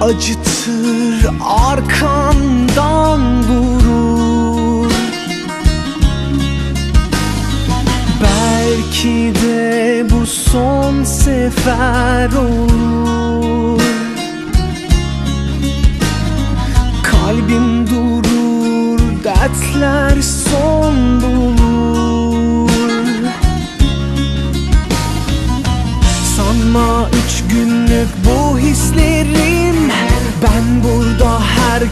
acıtır arkandan vurur. Belki de bu son sefer olur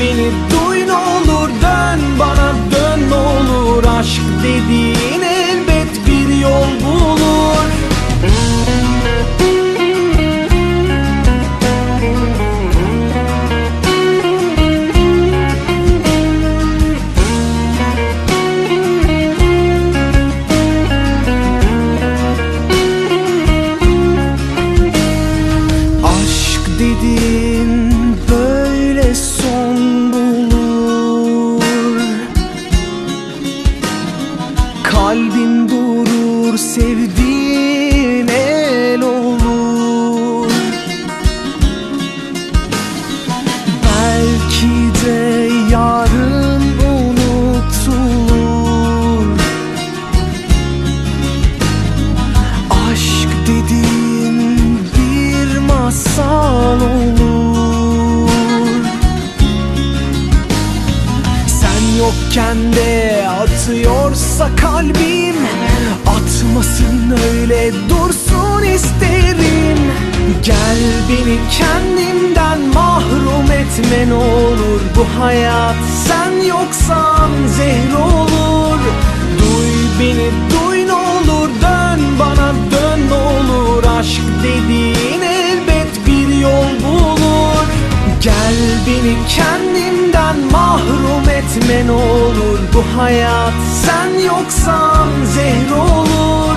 beni duy ne olur. Dön bana dön ne olur. Aşk dediğin De atıyorsa kalbim Atmasın öyle dursun isterim. Gel beni kendimden mahrum etme ne olur. Bu hayat sen yoksan zehir olur. Duy beni duy ne olur. Dön bana dön ne olur. Aşk dediğin elbet bir yol bulur. Gel beni kendimden mahrum etme ne olur Bu hayat. Sen yoksan zehir olur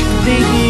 Aşk dediğin